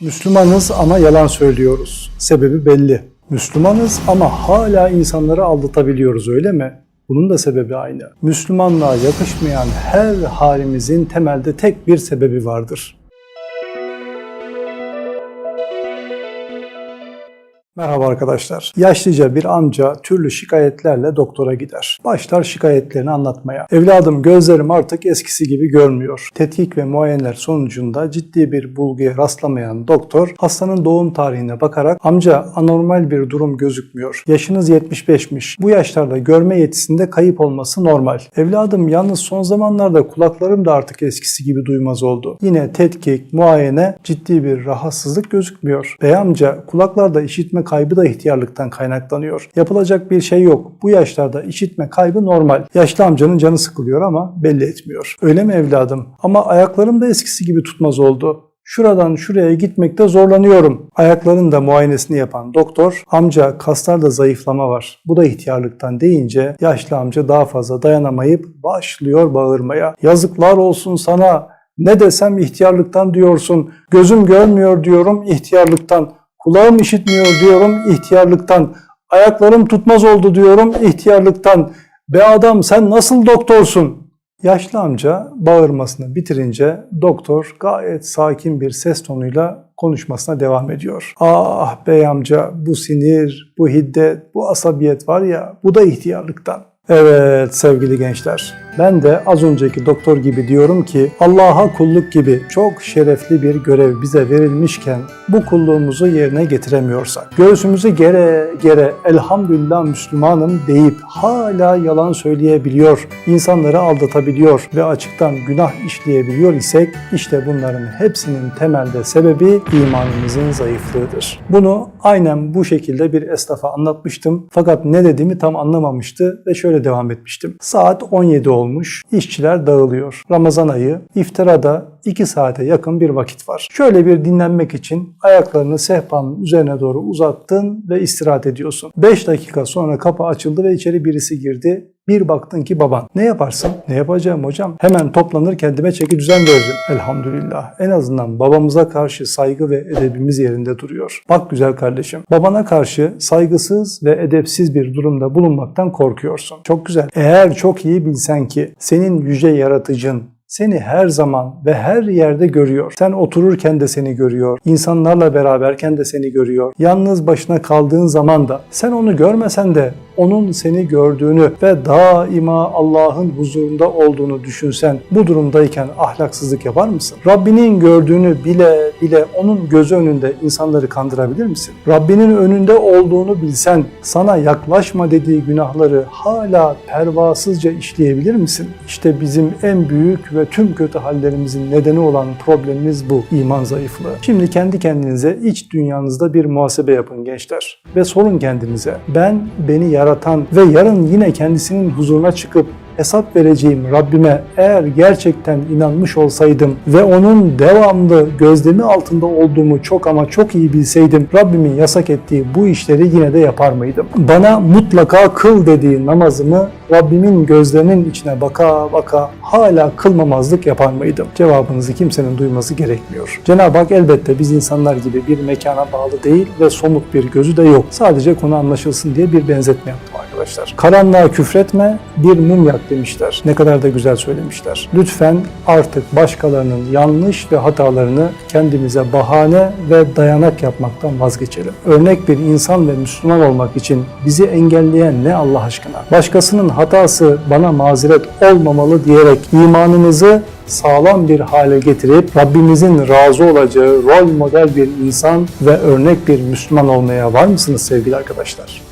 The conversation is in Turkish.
Müslümanız ama yalan söylüyoruz. Sebebi belli. Müslümanız ama hala insanları aldatabiliyoruz öyle mi? Bunun da sebebi aynı. Müslümanlığa yakışmayan her halimizin temelde tek bir sebebi vardır. Merhaba arkadaşlar. Yaşlıca bir amca türlü şikayetlerle doktora gider. Başlar şikayetlerini anlatmaya. Evladım gözlerim artık eskisi gibi görmüyor. Tetkik ve muayeneler sonucunda ciddi bir bulguya rastlamayan doktor hastanın doğum tarihine bakarak amca anormal bir durum gözükmüyor. Yaşınız 75'miş. Bu yaşlarda görme yetisinde kayıp olması normal. Evladım yalnız son zamanlarda kulaklarım da artık eskisi gibi duymaz oldu. Yine tetkik, muayene ciddi bir rahatsızlık gözükmüyor. Bey amca kulaklarda işitme kaybı da ihtiyarlıktan kaynaklanıyor. Yapılacak bir şey yok. Bu yaşlarda işitme kaybı normal. Yaşlı amcanın canı sıkılıyor ama belli etmiyor. Öyle mi evladım? Ama ayaklarım da eskisi gibi tutmaz oldu. Şuradan şuraya gitmekte zorlanıyorum. Ayakların da muayenesini yapan doktor, amca kaslarda zayıflama var. Bu da ihtiyarlıktan deyince yaşlı amca daha fazla dayanamayıp başlıyor bağırmaya. Yazıklar olsun sana. Ne desem ihtiyarlıktan diyorsun. Gözüm görmüyor diyorum ihtiyarlıktan. Kulağım işitmiyor diyorum ihtiyarlıktan. Ayaklarım tutmaz oldu diyorum ihtiyarlıktan. Be adam sen nasıl doktorsun? Yaşlı amca bağırmasını bitirince doktor gayet sakin bir ses tonuyla konuşmasına devam ediyor. Ah bey amca bu sinir, bu hiddet, bu asabiyet var ya bu da ihtiyarlıktan. Evet sevgili gençler. Ben de az önceki doktor gibi diyorum ki Allah'a kulluk gibi çok şerefli bir görev bize verilmişken bu kulluğumuzu yerine getiremiyorsak, göğsümüzü gere gere elhamdülillah Müslümanım deyip hala yalan söyleyebiliyor, insanları aldatabiliyor ve açıktan günah işleyebiliyor isek işte bunların hepsinin temelde sebebi imanımızın zayıflığıdır. Bunu aynen bu şekilde bir esnafa anlatmıştım fakat ne dediğimi tam anlamamıştı ve şöyle devam etmiştim. Saat 17 olmuş, işçiler dağılıyor. Ramazan ayı, iftara da 2 saate yakın bir vakit var. Şöyle bir dinlenmek için ayaklarını sehpanın üzerine doğru uzattın ve istirahat ediyorsun. 5 dakika sonra kapı açıldı ve içeri birisi girdi. Bir baktın ki baban. Ne yaparsın? Ne yapacağım hocam? Hemen toplanır kendime çeki düzen veririm. Elhamdülillah. En azından babamıza karşı saygı ve edebimiz yerinde duruyor. Bak güzel kardeşim. Babana karşı saygısız ve edepsiz bir durumda bulunmaktan korkuyorsun. Çok güzel. Eğer çok iyi bilsen ki senin yüce yaratıcın seni her zaman ve her yerde görüyor. Sen otururken de seni görüyor. İnsanlarla beraberken de seni görüyor. Yalnız başına kaldığın zaman da sen onu görmesen de onun seni gördüğünü ve daima Allah'ın huzurunda olduğunu düşünsen bu durumdayken ahlaksızlık yapar mısın? Rabbinin gördüğünü bile bile onun gözü önünde insanları kandırabilir misin? Rabbinin önünde olduğunu bilsen sana yaklaşma dediği günahları hala pervasızca işleyebilir misin? İşte bizim en büyük ve tüm kötü hallerimizin nedeni olan problemimiz bu. iman zayıflığı. Şimdi kendi kendinize iç dünyanızda bir muhasebe yapın gençler. Ve sorun kendinize. Ben beni yaratan ve yarın yine kendisinin huzuruna çıkıp hesap vereceğim Rabbime eğer gerçekten inanmış olsaydım ve onun devamlı gözlemi altında olduğumu çok ama çok iyi bilseydim Rabbimin yasak ettiği bu işleri yine de yapar mıydım? Bana mutlaka kıl dediği namazımı Rabbimin gözlerinin içine baka baka hala kılmamazlık yapar mıydım? Cevabınızı kimsenin duyması gerekmiyor. Cenab-ı Hak elbette biz insanlar gibi bir mekana bağlı değil ve somut bir gözü de yok. Sadece konu anlaşılsın diye bir benzetme yaptım arkadaşlar. Karanlığa küfretme, bir mum yak demişler. Ne kadar da güzel söylemişler. Lütfen artık başkalarının yanlış ve hatalarını kendimize bahane ve dayanak yapmaktan vazgeçelim. Örnek bir insan ve Müslüman olmak için bizi engelleyen ne Allah aşkına? Başkasının hatası bana mazeret olmamalı diyerek imanımızı sağlam bir hale getirip Rabbimizin razı olacağı rol model bir insan ve örnek bir Müslüman olmaya var mısınız sevgili arkadaşlar?